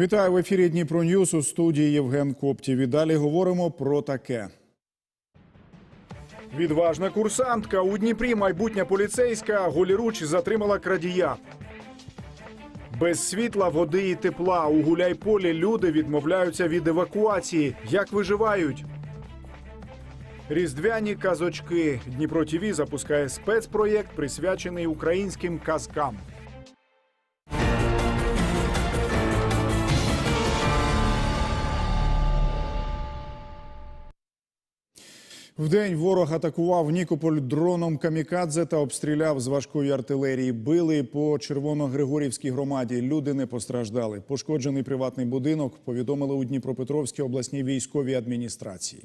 Вітаю в ефірі Дніпро Ньюс у студії Євген Коптів. І далі говоримо про таке. Відважна курсантка у Дніпрі майбутня поліцейська голіруч затримала крадія. Без світла, води і тепла у гуляйполі люди відмовляються від евакуації. Як виживають? Різдвяні казочки. Дніпро ТІВІ запускає спецпроєкт, присвячений українським казкам. Вдень ворог атакував Нікополь дроном камікадзе та обстріляв з важкої артилерії. Били по Червоно-Григорівській громаді. Люди не постраждали. Пошкоджений приватний будинок повідомили у Дніпропетровській обласній військовій адміністрації.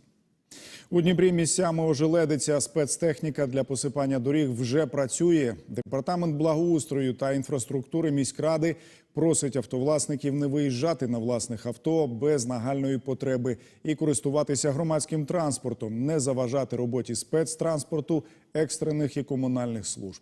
У Дніпрі місцями ожеледиться спецтехніка для посипання доріг вже працює. Департамент благоустрою та інфраструктури міськради просить автовласників не виїжджати на власних авто без нагальної потреби і користуватися громадським транспортом, не заважати роботі спецтранспорту, екстрених і комунальних служб.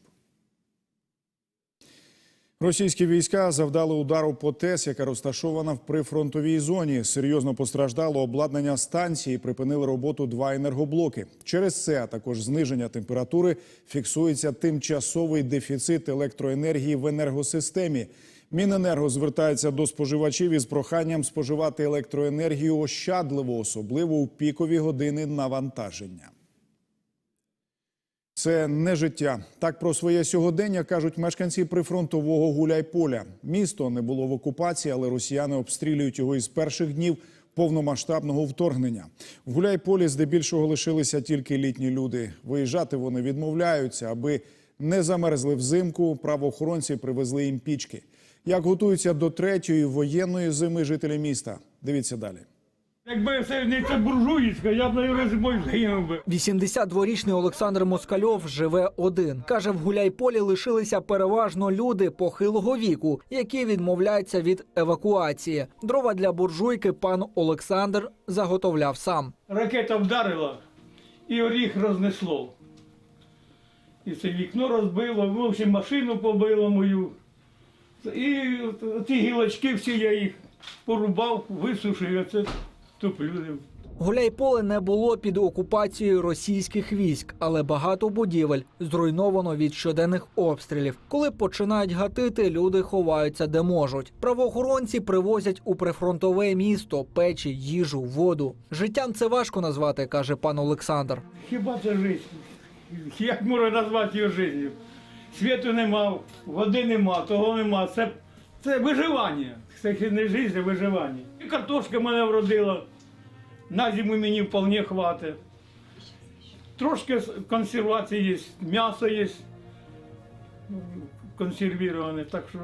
Російські війська завдали удару по ТЕС, яка розташована в прифронтовій зоні. Серйозно постраждало обладнання станції. Припинили роботу два енергоблоки. Через це а також зниження температури фіксується тимчасовий дефіцит електроенергії в енергосистемі. Міненерго звертається до споживачів із проханням споживати електроенергію ощадливо, особливо у пікові години навантаження. Це не життя. Так про своє сьогодення кажуть мешканці прифронтового Гуляйполя. Місто не було в окупації, але росіяни обстрілюють його із перших днів повномасштабного вторгнення. В Гуляйполі здебільшого лишилися тільки літні люди. Виїжджати вони відмовляються, аби не замерзли взимку. Правоохоронці привезли їм пічки. Як готуються до третьої воєнної зими жителі міста? Дивіться далі. Якби це не це буржуїцька, я б навіть зимою згинув би. 82-річний Олександр Москальов живе один. Каже, в Гуляйполі лишилися переважно люди похилого віку, які відмовляються від евакуації. Дрова для буржуйки пан Олександр заготовляв сам. Ракета вдарила і оріх рознесло. І це вікно розбило, в общем, машину побило мою. І ті гілочки всі я їх порубав, висушив, і оце туплю. Гуляйполе не було під окупацією російських військ, але багато будівель зруйновано від щоденних обстрілів. Коли починають гатити, люди ховаються де можуть. Правоохоронці привозять у прифронтове місто печі, їжу, воду. Життям це важко назвати, каже пан Олександр. Хіба це життя? Як можна назвати його життю? Світу нема, води нема, того нема. Це, це виживання. Це не життя, а виживання. І картошка мене вродила. На зиму мені вполне хватить. Трошки консервації є, м'ясо є консервіроване. Так що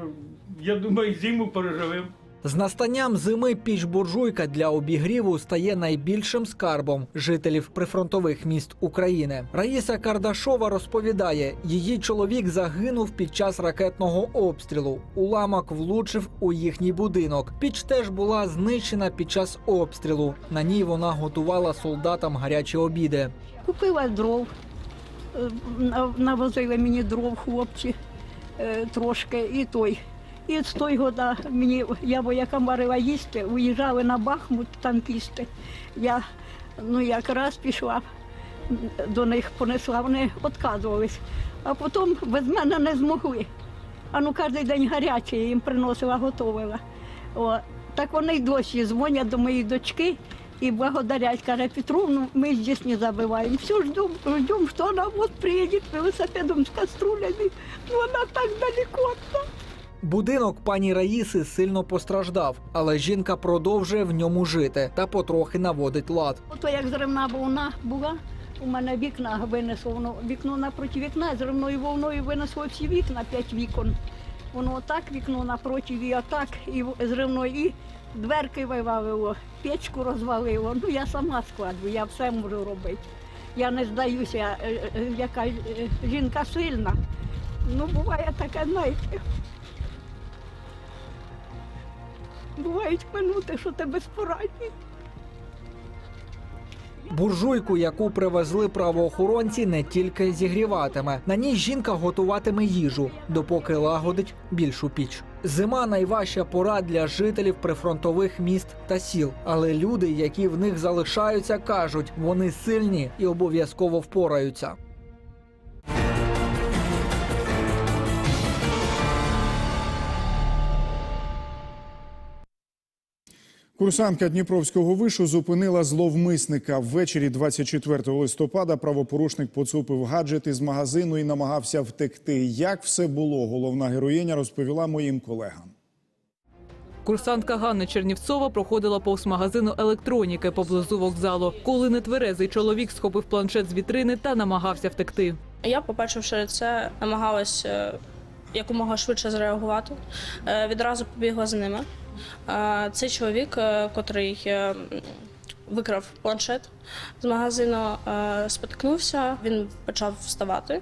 я думаю, зиму переживемо. З настанням зими піч буржуйка для обігріву стає найбільшим скарбом жителів прифронтових міст України. Раїса Кардашова розповідає, її чоловік загинув під час ракетного обстрілу. Уламок влучив у їхній будинок. Піч теж була знищена під час обстрілу. На ній вона готувала солдатам гарячі обіди. Купила дров, е, нав- навозили мені дров хлопці е, трошки і той. І з той года мені, я воякам варила їсти, уїжджали на Бахмут танкісти. Я ну, якраз пішла до них, понесла, вони відказувались. А потім без мене не змогли. А ну кожен день гаряче їм приносила, готувала. О, так вони й досі дзвонять до моєї дочки і благодарять. Каже, Петровну, ми здесь не забываем. Все ждем, ждем, что она вот приедет велосипедом с каструлями. Ну, она так далеко. Будинок пані Раїси сильно постраждав, але жінка продовжує в ньому жити та потрохи наводить лад. Ото як зривна волна була, у мене вікна винесло, воно вікно напроти вікна, зривною волною винесло всі вікна, п'ять вікон. Воно отак вікно напроти, і отак, і зривною, і дверки вивалило, печку розвалило. Ну я сама складу, я все можу робити. Я не здаюся, е, е, яка е, жінка сильна. Ну, буває таке, знаєте. Бувають минути, що ти безпорадні. Буржуйку, яку привезли правоохоронці, не тільки зігріватиме. На ній жінка готуватиме їжу, допоки лагодить більшу піч. Зима найважча пора для жителів прифронтових міст та сіл. Але люди, які в них залишаються, кажуть, вони сильні і обов'язково впораються. Курсантка Дніпровського вишу зупинила зловмисника. Ввечері 24 листопада правопорушник поцупив гаджет із магазину і намагався втекти. Як все було, головна героїня розповіла моїм колегам. Курсантка Ганна Чернівцова проходила повз магазину електроніки поблизу вокзалу, коли нетверезий чоловік схопив планшет з вітрини та намагався втекти. Я, побачивши це, намагалась е, якомога швидше зреагувати. Е, Відразу побігла за ними. Е, Цей чоловік, е, котрий е, викрав планшет з магазину, е, споткнувся, він почав вставати.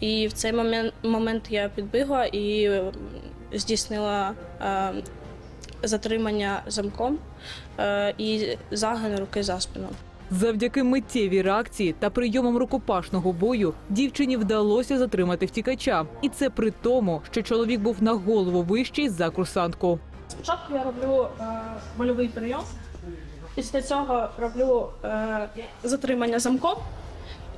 І в цей момент, момент я підбігла і здійснила затримання замком і загин руки за спину. Завдяки миттєвій реакції та прийомам рукопашного бою дівчині вдалося затримати втікача, і це при тому, що чоловік був на голову вищий за курсантку. Спочатку я роблю е, больовий прийом, після цього роблю е, затримання замком,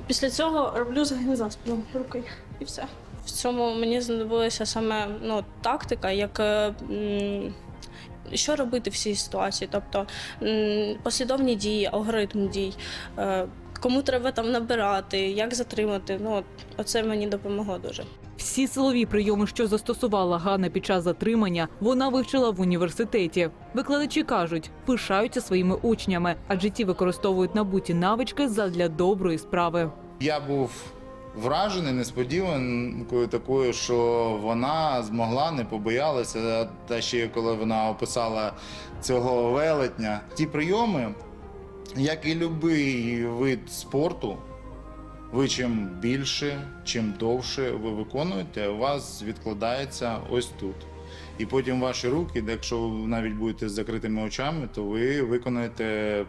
після цього роблю загин за спину руки і все. В цьому мені знадобилася саме ну, тактика, як е, що робити в цій ситуації, тобто послідовні дії, алгоритм дій. Е, Кому треба там набирати, як затримати. Ну, от, оце мені допомогло дуже. Всі силові прийоми, що застосувала Ганна під час затримання, вона вивчила в університеті. Викладачі кажуть, пишаються своїми учнями, адже ті використовують набуті навички задля доброї справи. Я був вражений несподіванкою такою, що вона змогла, не побоялася. Та ще коли вона описала цього велетня. Ті прийоми, як і будь-який вид спорту, ви чим більше, чим довше ви виконуєте, у вас відкладається ось тут. І потім ваші руки, якщо ви навіть будете з закритими очами, то ви виконаєте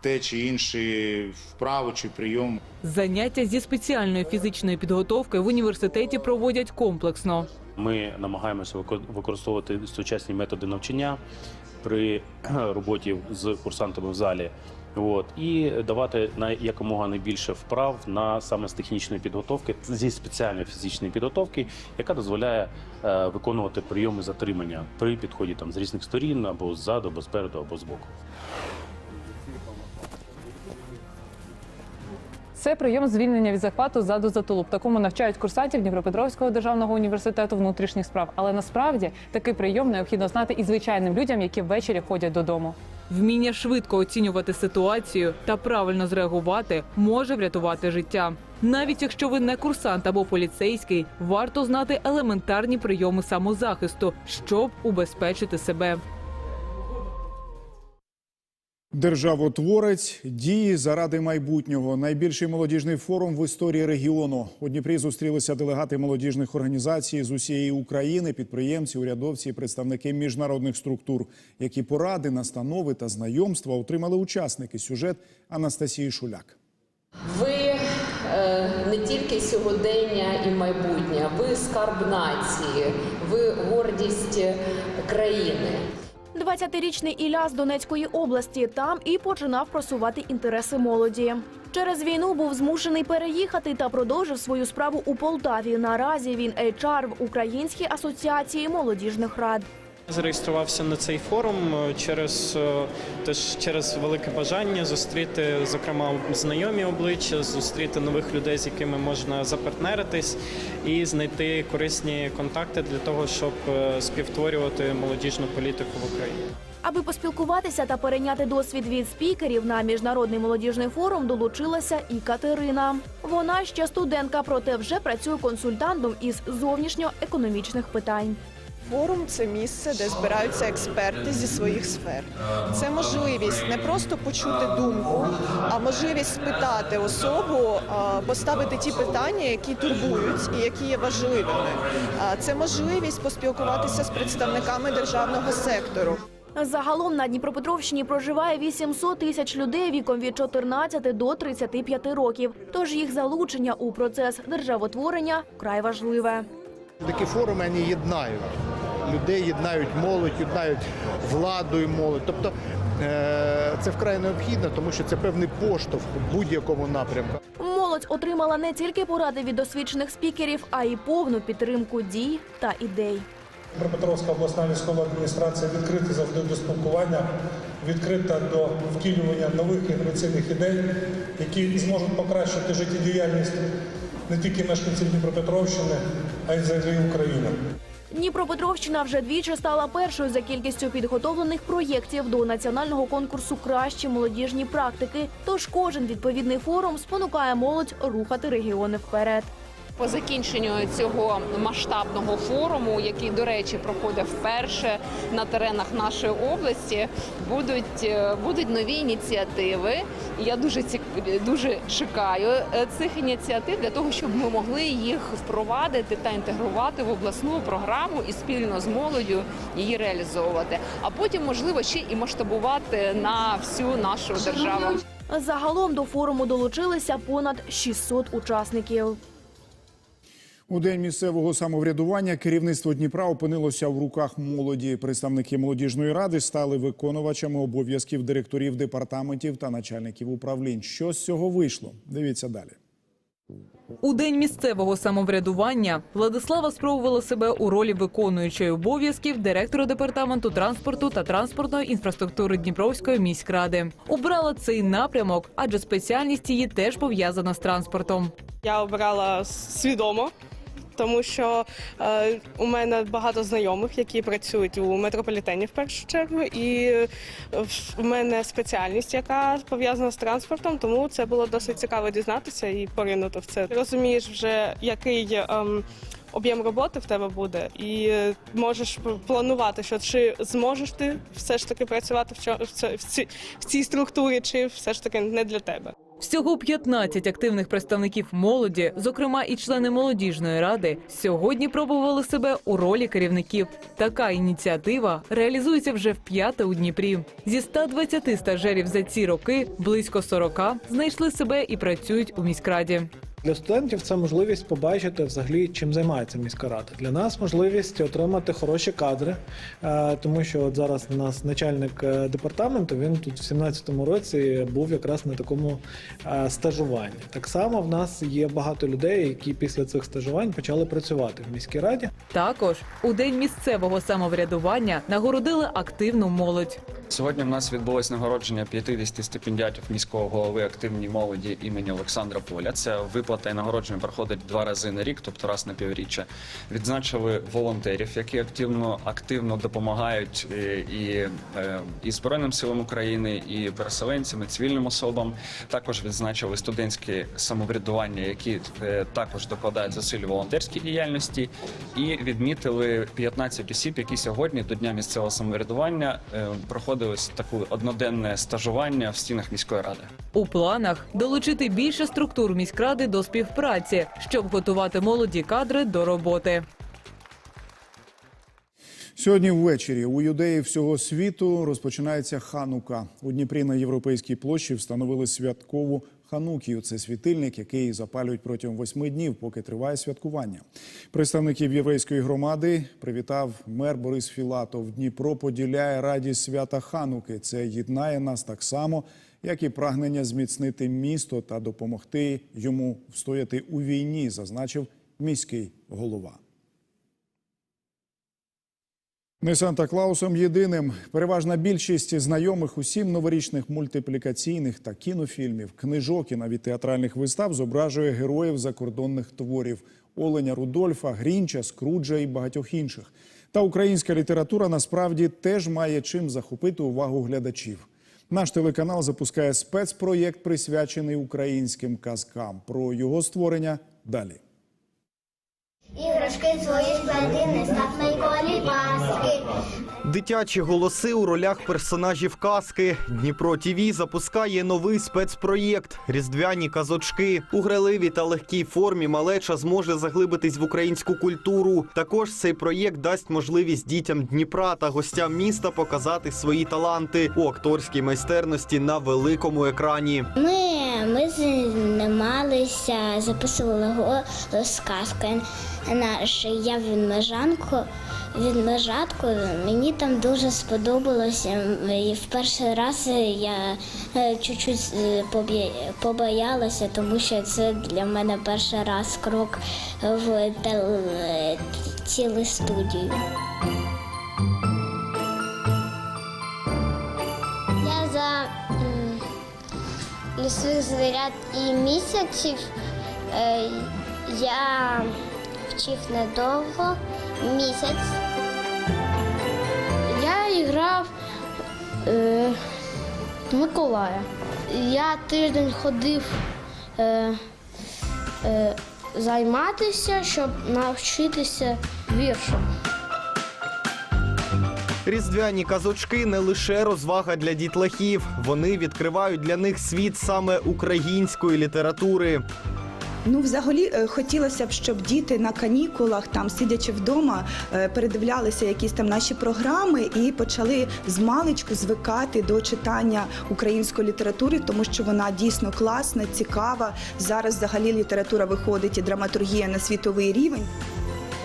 те чи інше вправу чи прийом. Заняття зі спеціальної фізичної підготовки в університеті проводять комплексно. Ми намагаємося вико- використовувати сучасні методи навчання при роботі з курсантами в залі. От і давати на якомога найбільше вправ на саме з технічної підготовки зі спеціальної фізичної підготовки, яка дозволяє е, виконувати прийоми затримання при підході там з різних сторін або ззаду, або спереду, або збоку. Це прийом звільнення від захвату ззаду за тулуб. Такому навчають курсантів Дніпропетровського державного університету внутрішніх справ. Але насправді такий прийом необхідно знати і звичайним людям, які ввечері ходять додому. Вміння швидко оцінювати ситуацію та правильно зреагувати може врятувати життя. Навіть якщо ви не курсант або поліцейський, варто знати елементарні прийоми самозахисту, щоб убезпечити себе. Державотворець дії заради майбутнього. Найбільший молодіжний форум в історії регіону. У Дніпрі зустрілися делегати молодіжних організацій з усієї України, підприємці, урядовці, представники міжнародних структур. Які поради, настанови та знайомства отримали учасники. Сюжет Анастасії Шуляк. Ви е, не тільки сьогодення і майбутнє, ви скарб нації, ви гордість країни. 20-річний Ілля з Донецької області там і починав просувати інтереси молоді. Через війну був змушений переїхати та продовжив свою справу у Полтаві. Наразі він HR в Українській асоціації молодіжних рад. Зареєструвався на цей форум е, через е, теж через велике бажання зустріти, зокрема, знайомі обличчя, зустріти нових людей, з якими можна запартнеритись, і знайти корисні контакти для того, щоб е, співтворювати молодіжну політику в Україні. Аби поспілкуватися та перейняти досвід від спікерів на міжнародний молодіжний форум долучилася і Катерина. Вона ще студентка, проте вже працює консультантом із зовнішньоекономічних питань. Форум це місце, де збираються експерти зі своїх сфер. Це можливість не просто почути думку, а можливість спитати особу, поставити ті питання, які турбують і які є важливими. А, Це можливість поспілкуватися з представниками державного сектору. Загалом на Дніпропетровщині проживає 800 тисяч людей віком від 14 до 35 років. Тож їх залучення у процес державотворення вкрай важливе. Такі форуми вони єднають. Людей єднають молодь, єднають владу і молодь. Тобто е, це вкрай необхідно, тому що це певний поштовх у будь-якому напрямку. Молодь отримала не тільки поради від досвідчених спікерів, а й повну підтримку дій та ідей. Дніпропетровська обласна військова адміністрація відкрита завжди до спілкування, відкрита до втілювання нових інноваційних ідей, які зможуть покращити життєдіяльність не тільки мешканців Дніпропетровщини, а й взагалі України. Дніпропетровщина вже двічі стала першою за кількістю підготовлених проєктів до національного конкурсу Кращі молодіжні практики. Тож кожен відповідний форум спонукає молодь рухати регіони вперед. По закінченню цього масштабного форуму, який, до речі, проходив вперше на теренах нашої області, будуть, е, будуть нові ініціативи. Я дуже цік... дуже чекаю е, цих ініціатив для того, щоб ми могли їх впровадити та інтегрувати в обласну програму і спільно з молоддю її реалізовувати. А потім, можливо, ще і масштабувати на всю нашу державу. Загалом до форуму долучилися понад 600 учасників. У день місцевого самоврядування керівництво Дніпра опинилося в руках молоді. Представники молодіжної ради стали виконувачами обов'язків директорів департаментів та начальників управлінь. Що з цього вийшло? Дивіться далі. У день місцевого самоврядування Владислава спробувала себе у ролі виконуючої обов'язків директора департаменту транспорту та транспортної інфраструктури Дніпровської міськради. Обрала цей напрямок, адже спеціальність її теж пов'язана з транспортом. Я обирала свідомо, тому що е, у мене багато знайомих, які працюють у метрополітені в першу чергу, і е, в мене спеціальність, яка пов'язана з транспортом, тому це було досить цікаво дізнатися і поринути в це. Ти розумієш вже, який. ем, Об'єм роботи в тебе буде, і е, можеш планувати, що чи зможеш ти все ж таки працювати в, цій, в цій структурі, чи все ж таки не для тебе. Всього 15 активних представників молоді, зокрема і члени молодіжної ради, сьогодні пробували себе у ролі керівників. Така ініціатива реалізується вже вп'яте у Дніпрі. Зі 120 стажерів за ці роки близько 40 знайшли себе і працюють у міськраді. Для студентів це можливість побачити взагалі, чим займається міська рада. Для нас можливість отримати хороші кадри, е, тому що от зараз у нас начальник е, департаменту. Він тут в 17-му році був якраз на такому е, стажуванні. Так само в нас є багато людей, які після цих стажувань почали працювати в міській раді. Також у день місцевого самоврядування нагородили активну молодь. Сьогодні в нас відбулось нагородження 50 стипендіатів міського голови активній молоді імені Олександра Поля. Це виплата і нагородження проходить два рази на рік, тобто раз на півріччя. Відзначили волонтерів, які активно активно допомагають е, і, е, і Збройним силам України, і переселенцям, і цивільним особам. Також відзначили студентське самоврядування, які е, також докладають зусиль волонтерській діяльності, і відмітили 15 осіб, які сьогодні до дня місцевого самоврядування проходили таке одноденне стажування в стінах міської ради. У планах долучити більше структур міськради до співпраці, щоб готувати молоді кадри до роботи. Сьогодні ввечері у юдеїв всього світу розпочинається ханука. У Дніпрі на європейській площі встановили святкову ханукію. Це світильник, який запалюють протягом восьми днів, поки триває святкування. Представників єврейської громади привітав мер Борис Філатов. Дніпро поділяє радість свята хануки. Це єднає нас так само, як і прагнення зміцнити місто та допомогти йому встояти у війні, зазначив міський голова. Не Санта-Клаусом єдиним. Переважна більшість знайомих усім новорічних мультиплікаційних та кінофільмів, книжок і навіть театральних вистав зображує героїв закордонних творів Оленя Рудольфа, Грінча, Скруджа і багатьох інших. Та українська література насправді теж має чим захопити увагу глядачів. Наш телеканал запускає спецпроєкт, присвячений українським казкам. Про його створення далі. Іграшки свої склади, не став на колі паски. Дитячі голоси у ролях персонажів казки. Дніпро ТІВІ запускає новий спецпроєкт Різдвяні казочки. У граливій та легкій формі малеча зможе заглибитись в українську культуру. Також цей проєкт дасть можливість дітям Дніпра та гостям міста показати свої таланти у акторській майстерності на великому екрані. Ми, ми знімалися, записували голос сказки наш Я відмежанку. Відмежатку мені там дуже сподобалося. І в перший раз я е, чуть-чуть е, побоялася, тому що це для мене перший раз крок в телестудію. Я лісових звірят і місяців е, я вчив недовго місяць. Я грав е, Миколая. Я тиждень ходив е, е, займатися, щоб навчитися віршам. Різдвяні казочки не лише розвага для дітлахів. Вони відкривають для них світ саме української літератури. Ну, взагалі, е, хотілося б, щоб діти на канікулах, там сидячи вдома, е, передивлялися якісь там наші програми і почали з маличку звикати до читання української літератури, тому що вона дійсно класна, цікава. Зараз взагалі література виходить і драматургія на світовий рівень.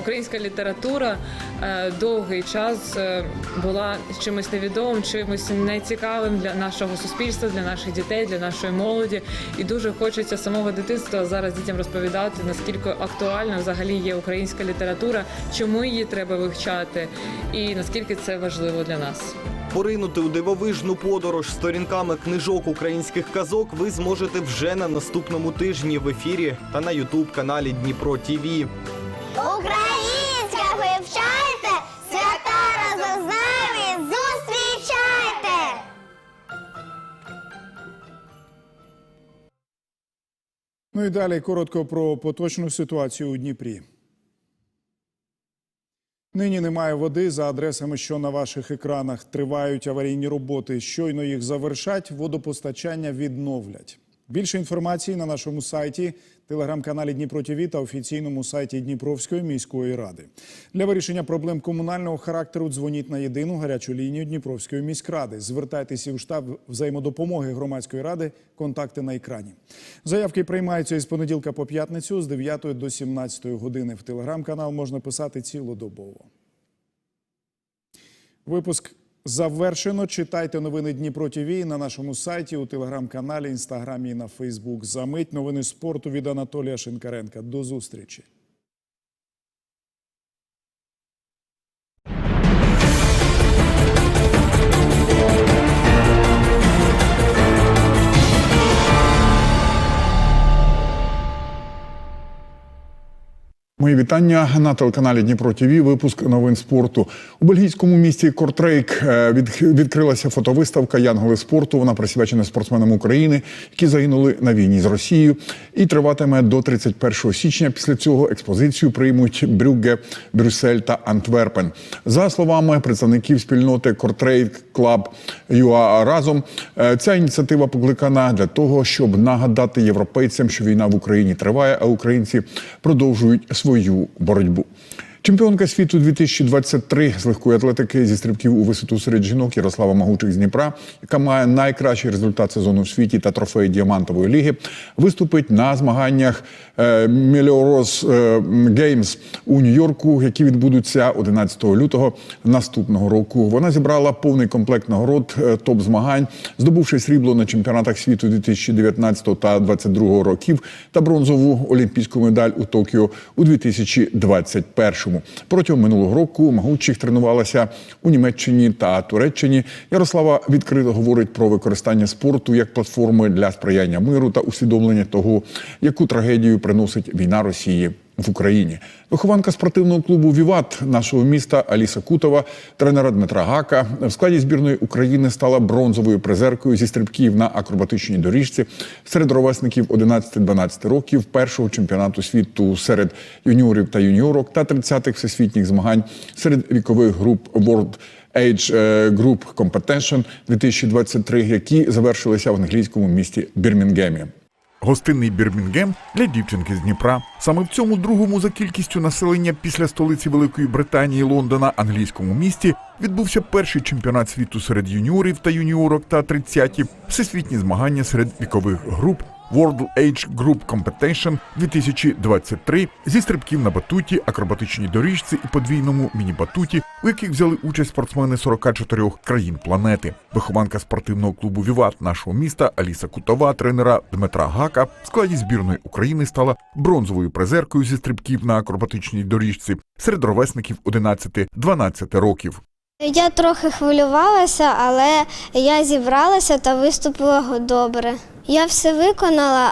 Українська література е, довгий час е, була чимось невідомим, чимось нецікавим для нашого суспільства, для наших дітей, для нашої молоді. І дуже хочеться самого дитинства зараз дітям розповідати, наскільки актуальна взагалі є українська література, чому її треба вивчати, і наскільки це важливо для нас. Поринути у дивовижну подорож сторінками книжок українських казок ви зможете вже на наступному тижні в ефірі та на ютуб каналі Дніпро ТІВІ. Ну і далі коротко про поточну ситуацію у Дніпрі. Нині немає води за адресами, що на ваших екранах тривають аварійні роботи. Щойно їх завершать, водопостачання відновлять. Більше інформації на нашому сайті, телеграм-каналі Дніпро ТІВІ та офіційному сайті Дніпровської міської ради. Для вирішення проблем комунального характеру дзвоніть на єдину гарячу лінію Дніпровської міськради. Звертайтеся у штаб взаємодопомоги громадської ради. Контакти на екрані. Заявки приймаються із понеділка по п'ятницю з 9 до 17 години. В телеграм-канал можна писати цілодобово. Випуск завершено. Читайте новини Дніпро ТІВІ на нашому сайті, у телеграм-каналі, інстаграмі і на Фейсбук. Замить новини спорту від Анатолія Шинкаренка. До зустрічі. Мої вітання на телеканалі Дніпро ТІВІ. Випуск новин спорту у бельгійському місті Кортрейк е, відкрилася фотовиставка Янголи спорту. Вона присвячена спортсменам України, які загинули на війні з Росією, і триватиме до 31 січня. Після цього експозицію приймуть Брюгге, Брюссель та Антверпен. За словами представників спільноти Кортрейк Клаб ЮА разом. е, Ця ініціатива покликана для того, щоб нагадати європейцям, що війна в Україні триває, а українці продовжують боротьбу. Чемпіонка світу 2023 з легкої атлетики зі стрибків у висоту серед жінок Ярослава Магучих з Дніпра, яка має найкращий результат сезону в світі та трофей діамантової ліги, виступить на змаганнях е, Меліорос е, Геймс у Нью-Йорку, які відбудуться 11 лютого наступного року. Вона зібрала повний комплект нагород е, топ змагань, здобувши срібло на чемпіонатах світу 2019 та 2022 років та бронзову олімпійську медаль у Токіо у 2021. Протягом минулого року Магучих тренувалася у Німеччині та Туреччині. Ярослава відкрито говорить про використання спорту як платформи для сприяння миру та усвідомлення того, яку трагедію приносить війна Росії в Україні. Вихованка спортивного клубу Віват нашого міста Аліса Кутова, тренера Дмитра Гака в складі збірної України стала бронзовою призеркою зі стрибків на акробатичній доріжці серед ровесників 11-12 років першого чемпіонату світу серед юніорів та юніорок та 30-х всесвітніх змагань серед вікових груп World Age е, Group Competition 2023, які завершилися в англійському місті Бірмінгемі. Гостинний Бірмінгем для дівчинки з Дніпра. Саме в цьому другому за кількістю населення після столиці Великої Британії Лондона англійському місті відбувся перший чемпіонат світу серед юніорів та юніорок та 30-ті всесвітні змагання серед вікових груп World Age Group Competition 2023 зі стрибків на батуті, акробатичній доріжці і подвійному міні-батуті, у яких взяли участь спортсмени 44 країн планети. Вихованка спортивного клубу Віват нашого міста Аліса Кутова, тренера Дмитра Гака в складі збірної України стала бронзовою призеркою зі стрибків на акробатичній доріжці серед ровесників 11-12 років. Я трохи хвилювалася, але я зібралася та виступила добре. Я все виконала,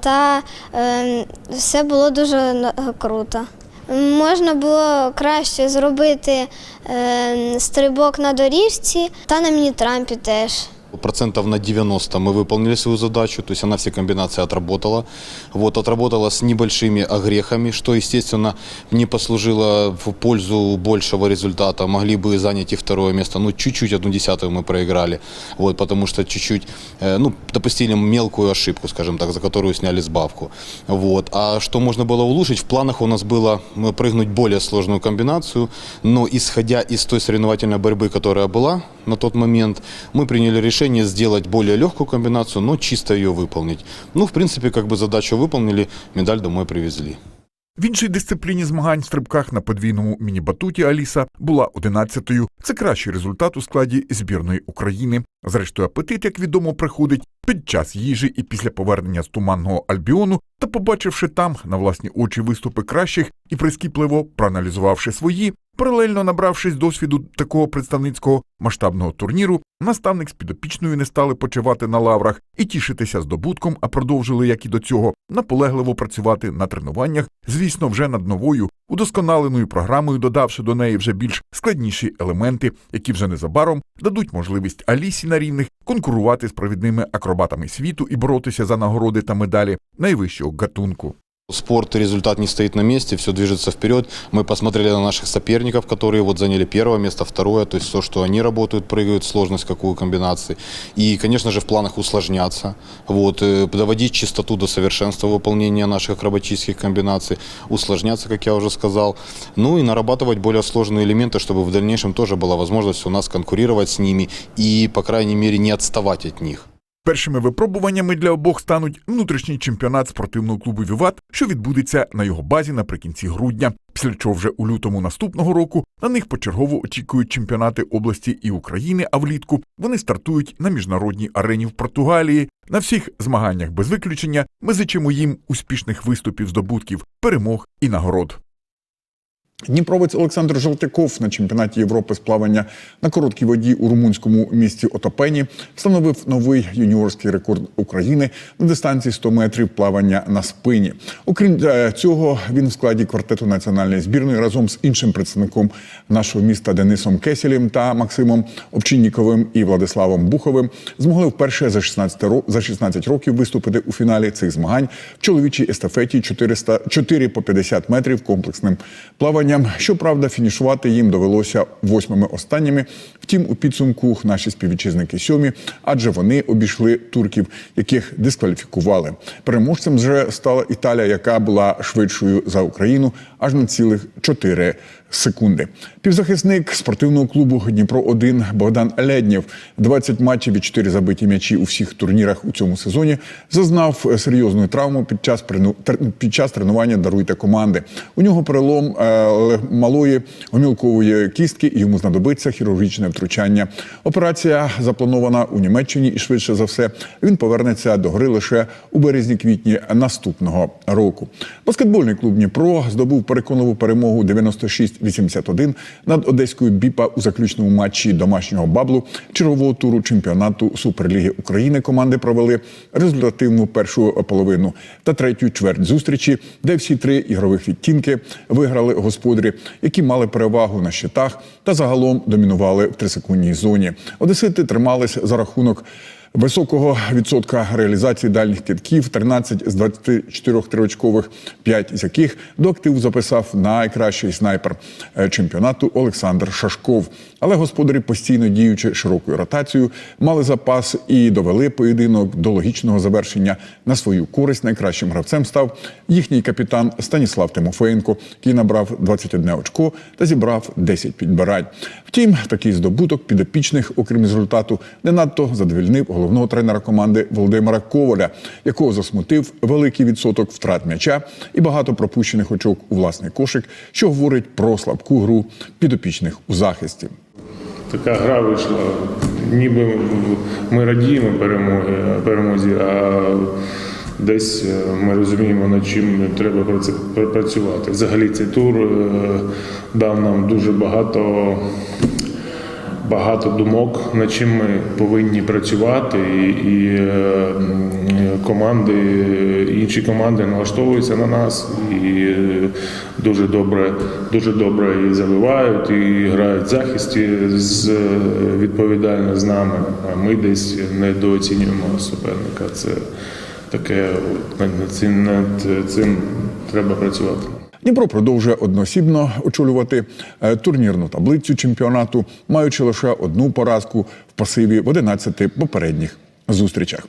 та е, все було дуже круто. Можна було краще зробити е, стрибок на доріжці та на міні-трампі теж. Процентов на 90 мы выполнили свою задачу, то есть она все комбинации отработала. Вот, отработала с небольшими огрехами, что, естественно, не послужило в пользу большего результата. Могли бы занять и второе место, ну, чуть-чуть, одну десятую мы проиграли, вот, потому что чуть-чуть, э, ну, допустили мелкую ошибку, скажем так, за которую сняли сбавку. Вот. А что можно было улучшить? В планах у нас было м, прыгнуть более сложную комбинацию, но исходя из той соревновательной борьбы, которая была на тот момент, мы приняли решение сделать более легкую комбинацию, но чисто ее выполнить. Ну, в принципе, как бы задачу выполнили, медаль домой привезли. В іншій дисципліні змагань в стрибках на подвійному міні-батуті Аліса була 11-ю. Це кращий результат у складі збірної України. Зрештою, апетит, як відомо, приходить під час їжі і після повернення з туманного альбіону, та побачивши там на власні очі виступи кращих і прискіпливо проаналізувавши свої, паралельно набравшись досвіду такого представницького масштабного турніру, наставник з підопічною не стали почивати на лаврах і тішитися здобутком, а продовжили, як і до цього, наполегливо працювати на тренуваннях, звісно, вже над новою удосконаленою програмою, додавши до неї вже більш складніші елементи, які вже незабаром дадуть можливість Алісі на рівних конкурувати з провідними акробатами світу і боротися за нагороди та медалі найвищого гатунку. Спорт результат не стоит на месте, все движется вперед. Мы посмотрели на наших соперников, которые вот заняли первое место, второе, то есть то, что они работают, прыгают, сложность какую комбинации. И, конечно же, в планах усложняться, вот, э, доводить чистоту до совершенства выполнения наших акробатических комбинаций, усложняться, как я уже сказал, ну и нарабатывать более сложные элементы, чтобы в дальнейшем тоже была возможность у нас конкурировать с ними и, по крайней мере, не отставать от них. Першими випробуваннями для обох стануть внутрішній чемпіонат спортивного клубу Віват, що відбудеться на його базі наприкінці грудня. Після чого вже у лютому наступного року на них почергово очікують чемпіонати області і України. А влітку вони стартують на міжнародній арені в Португалії. На всіх змаганнях без виключення ми зичимо їм успішних виступів, здобутків, перемог і нагород. Дніпровець Олександр Жолтяков на чемпіонаті Європи з плавання на короткій воді у румунському місті Отопені встановив новий юніорський рекорд України на дистанції 100 метрів плавання на спині. Окрім е, цього, він в складі квартету національної збірної разом з іншим представником нашого міста Денисом Кесілем та Максимом Овчинніковим і Владиславом Буховим змогли вперше за 16 ро- за 16 років виступити у фіналі цих змагань в чоловічій естафеті 400, 4 по 50 метрів комплексним плаванням. Щоправда, фінішувати їм довелося восьмими останніми. Втім, у підсумку наші співвітчизники сьомі, адже вони обійшли турків, яких дискваліфікували. Переможцем вже стала Італія, яка була швидшою за Україну аж на цілих 4 секунди. Півзахисник спортивного клубу Дніпро 1 Богдан Леднєв 20 матчів і 4 забиті м'ячі у всіх турнірах у цьому сезоні. Зазнав е, серйозної травми під час під час тренування даруйте команди. У нього перелом е, малої гомілкової кістки, і йому знадобиться хірургічне втручання. Операція запланована у Німеччині, і швидше за все він повернеться до гри лише у березні-квітні наступного року. Баскетбольний клуб Дніпро здобув переконливу перемогу 86-81 над одеською біпа у заключному матчі домашнього баблу чергового туру чемпіонату Суперліги України. Команди провели результативну першу половину та третю чверть зустрічі, де всі три ігрових відтінки виграли господарі, які мали перевагу на щитах та загалом домінували в трисекундній зоні. Одесити тримались за рахунок. Високого відсотка реалізації дальніх китків 13 з 24 триочкових, 5 з яких до активу записав найкращий снайпер е, чемпіонату Олександр Шашков. Але господарі, постійно діючи широкою ротацією, мали запас і довели поєдинок до логічного завершення на свою користь. Найкращим гравцем став їхній капітан Станіслав Тимофеєнко, який набрав 21 очко та зібрав 10 підбирань. Втім, такий здобуток підопічних, окрім результату, не надто задовільнив головного тренера команди Володимира Коваля, якого засмутив великий відсоток втрат м'яча і багато пропущених очок у власний кошик, що говорить про слабку гру підопічних у захисті. Така гра вийшла. Ніби ми радіємо перемозі, а десь е, ми розуміємо, над чим треба працювати. Взагалі цей тур е, дав нам дуже багато. Багато думок, над чим ми повинні працювати, і, і е, команди, інші команди налаштовуються на нас і е, дуже добре, дуже добре і забивають, і грають в захисті з е, відповідально з нами. А ми десь недооцінюємо суперника. Це таке над цим треба працювати. Дніпро продовжує одноосібно очолювати е, турнірну таблицю чемпіонату, маючи лише одну поразку в пасиві в 11 попередніх зустрічах.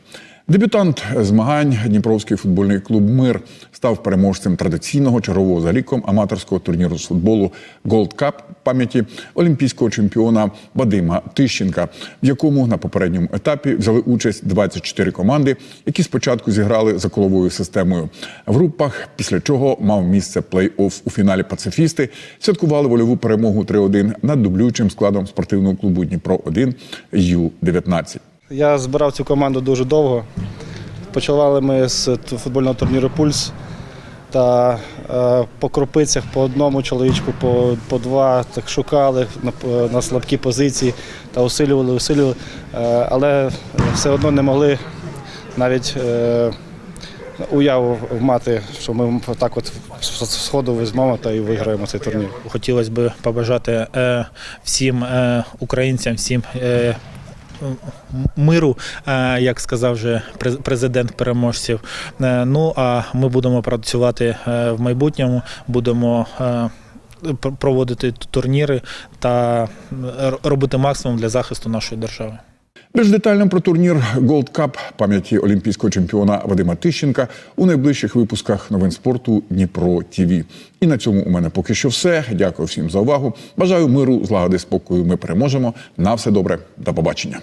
Дебютант змагань Дніпровський футбольний клуб Мир став переможцем традиційного чергового за ріком аматорського турніру з футболу Gold Cup пам'яті олімпійського чемпіона Вадима Тищенка, в якому на попередньому етапі взяли участь 24 команди, які спочатку зіграли за коловою системою в групах, після чого мав місце плей-офф у фіналі пацифісти. Святкували вольову перемогу 3-1 над дублюючим складом спортивного клубу Дніпро 1 Ю-19. Я збирав цю команду дуже довго. Почали ми з футбольного турніру Пульс. Та е, по кропицях по одному чоловічку, по, по два так шукали на, на слабкі позиції та усилювали, усилювали. Е, але все одно не могли навіть е, уяву мати, що ми так от з візьмемо та і виграємо цей турнір. Хотілося б побажати е, всім е, українцям, всім е, миру, е, як сказав вже президент переможців. Е, ну а ми будемо працювати е, в майбутньому, будемо. Проводити турніри та робити максимум для захисту нашої держави. Більш детально про турнір Gold Cup пам'яті олімпійського чемпіона Вадима Тищенка у найближчих випусках новин спорту Дніпро ТІВІ. І на цьому у мене поки що все. Дякую всім за увагу. Бажаю миру, злагоди, спокою. Ми переможемо. На все добре. До побачення.